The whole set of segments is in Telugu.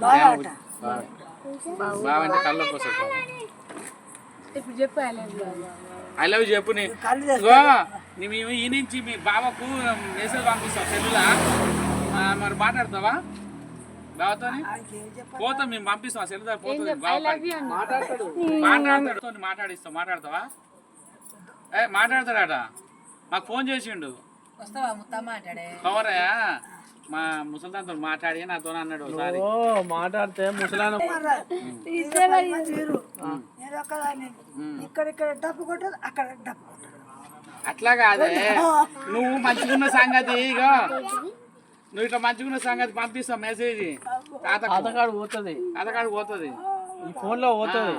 బాగా అంటే ఇప్పుడు చెప్పు ఐ లవ్ చెప్పు మేము ఈ నుంచి మీ బావకు మెసేజ్ పంపిస్తాం సెల్లులా? ఆ, మరి మాట్లాడతావా? బావతో పోతాం మేము పంపిస్తాం సెల్ దగ్గర పోతుంది బావ కాడికి. మాట్లాడతాడు. మాట్లాడతాడు మాట్లాడిస్తాం మాట్లాడతావా? ఏ మాట్లాడతాడట మాకు ఫోన్ చేసిండు. వస్తావా ముత్త మాట్లాడే మా ముసలిదాంతో మాట్లాడి నాతో అన్నాడు ఒకసారి. ఓ మాట్లాడితే ముసలాయన తీరు నేను ఒక్కదాన్ని ఇక్కడ ఇక్కడ డబ్బు కొట్టదు అక్కడ డబ్బు కొట్టదు. అట్లా కాదే. నువ్వు మంచిగున్న సంగతి ఇగో. నువ్వు ఇట్లా మంచిగున్న సంగతి పంపిస్తావు మెసేజ్. తాతకు. తాతగాడు పోతుంది. తాతకాడు పోతుంది. ఈ ఫోన్లో పోతుంది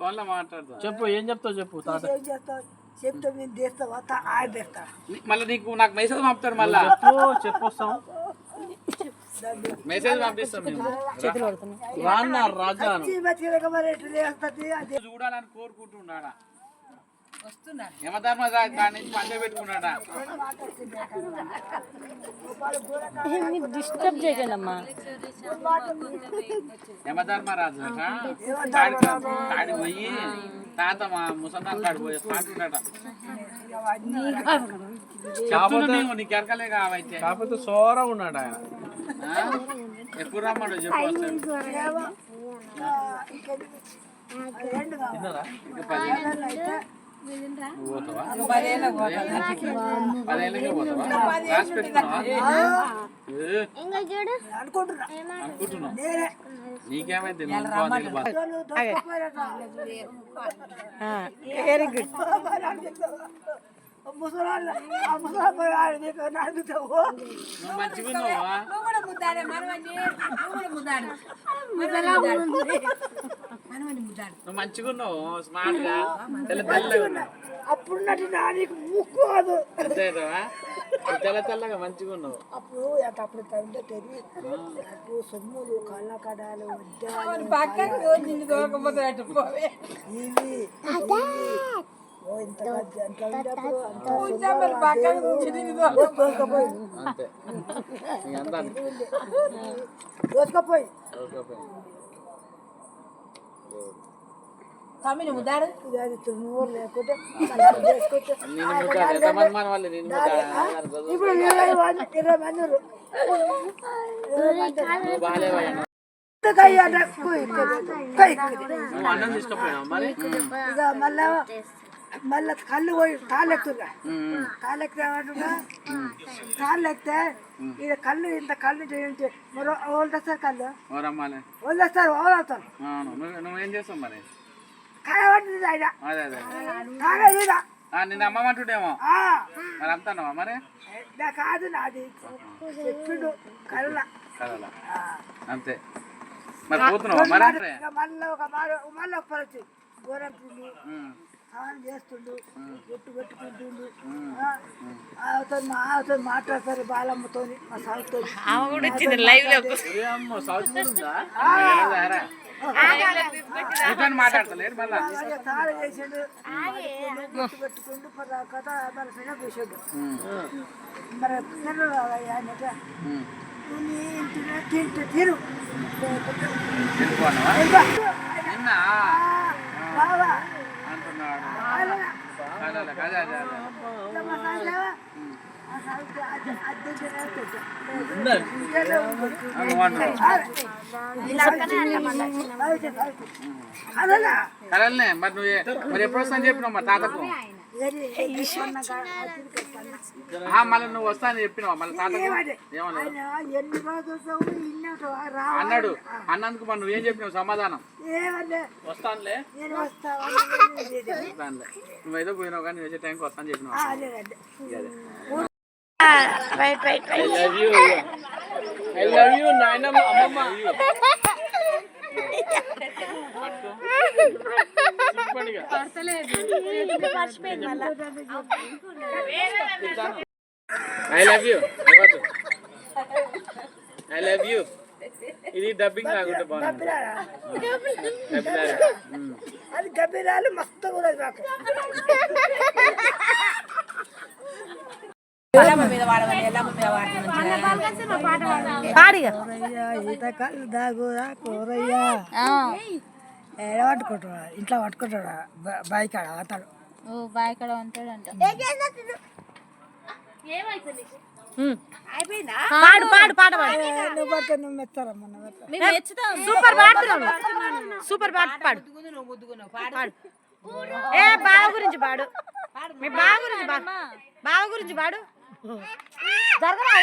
ఫోన్లో మాట్లాడతా చెప్పు ఏం చెప్తావు చెప్పు తాత. ఏం చేస్తావు చెప్తే నేను తెస్తావా ఆయన తెస్తా మళ్ళీ నీకు నాకు మెసేజ్ పంపుతారు మళ్ళా? చెప్పు చెప్పొస్తాం. మెసేజ్ పంపిస్తాం రాన్న రాజా చూడాలని కోరుకుంటున్నాడా? వస్తున్నాను. యమధర్మ దాని నుంచి పంచ పెట్టుకున్నాడా? డిస్టర్బ్ చేయకండి అమ్మా యమధర్మరాజు కాడి పోయి తాత మా ముసల్దాన్ కాడి పోయి చెప్తున్నా నీకు ఎరకలే కావైతే. కాకపోతే సోరం ఉన్నాడు ఆయన? ఎప్పుడు రమ్మడు చెప్పు తిన్నారా? ఇంకా పది నువ్వు పోతావా? పదేళ్ళ పదేళ్ళకే పోతావా? రాసి పెట్టుకున్నావా? ఏ, అనుకుంటున్నా. అనుకుంటున్నావు? నేనే. నీకేమైతే నువ్వు ఇంకో నీకు బా- వెరీ గుడ్ మంచిగా నువ్వు మంచిగా ఉన్నావు స్మార్ట్గా తెల్ల తెల్లగా నా నీకు ముక్కు కాదు అంతేనా తెల్ల తెల్లగా మంచిగా ఉన్నావు అప్పుడు ఎంత అప్పుడు తండ్రి తెలియదు. అప్పుడు సొమ్ములు కళ్ళ కడాలు ఉద్యాలు పక్కన నిన్ను దొరకపోతే అటు పోవే. ఇవి. ఓ ఇంత ఎంత మరి పక్కన నుంచి నిన్ను దొరక దోసుకపోయి అంతే నీ అందాన్ని దోసుకపోయి ఓకే తమ్మిని ముద్దాడు? తుమ్ము లేకుంటే ఇప్పుడు ఇరవై మంది నువ్వు నువ్వు మళ్ళా మళ్ళా కళ్ళు పోయి తాళెక్కుతున్నా తాళెక్కుతామంటున్నా తాళెక్కితే ఇక కళ్ళు ఇంత కళ్ళు చేయించి మరో వదిలేస్తారు కళ్ళు? వదిలేస్తారు వదిలేస్తారు నువ్వు చేస్తావు మరి? కాయబట్టింది ఆయన. అదే అదే తాగేది ఆ, నిన్ను అమ్మమంటుండేమో ఆ, మరి అమ్ముతానవా మరి? కాదు నాది. చెప్పిండు కళ్ళ అంతే. మరి పోతున్నావా? మరి మళ్ళీ ఒక మళ్ళీ ఒక పరిస్థితి గోరం స్నానం చేస్తుండు గుట్టు పెట్టుకుంటుండు. అవతల మా అవతల మాట్లాడతారు బాలమ్మతో మా సాగుతో సౌత్ కూడా ఉందా? వెళ్ళదారా? కూర్చొని మాట్లాడతలేరు స్నానం చేసిండు. కథ కూర్చోడు. మరి పిల్లలు తింటూ తిరు నిన్న అంటున్నాడు కదలే, మరి నువ్వు మరి ఎప్పుడు వస్తాను చెప్పినావు మా తాతకు? మళ్ళీ నువ్వు వస్తా అని చెప్పినావు? మళ్ళీ అన్నాడు. అన్నందుకు మరి నువ్వేం చెప్పినావు? సమాధానం. వస్తానులే. నేను వస్తా దానిలే నువ్వేదో పోయినావు కానీ వచ్చే టైంకి వస్తాను చెప్పినావు? I love you I love you నాయనమ్మ అమ్మమ్మ. I love you I love you ఇది డబ్బింగ్ కాకుండా బాగుంది. అది గబ్బిరాలు మస్తు కూడా పట్టుకుంటాడా? ఇంట్లో పట్టుకుంటాడా? ఓ బాయ్ ఇక్కడ ఉంటాడంట పాడు పాడు పాట సూపర్ పాడుతున్నావు సూపర్ పాట పాడు పాడు. ఏ బావ గురించి పాడు. మీ బావ గురించి బావ గురించి పాడు. జరగరా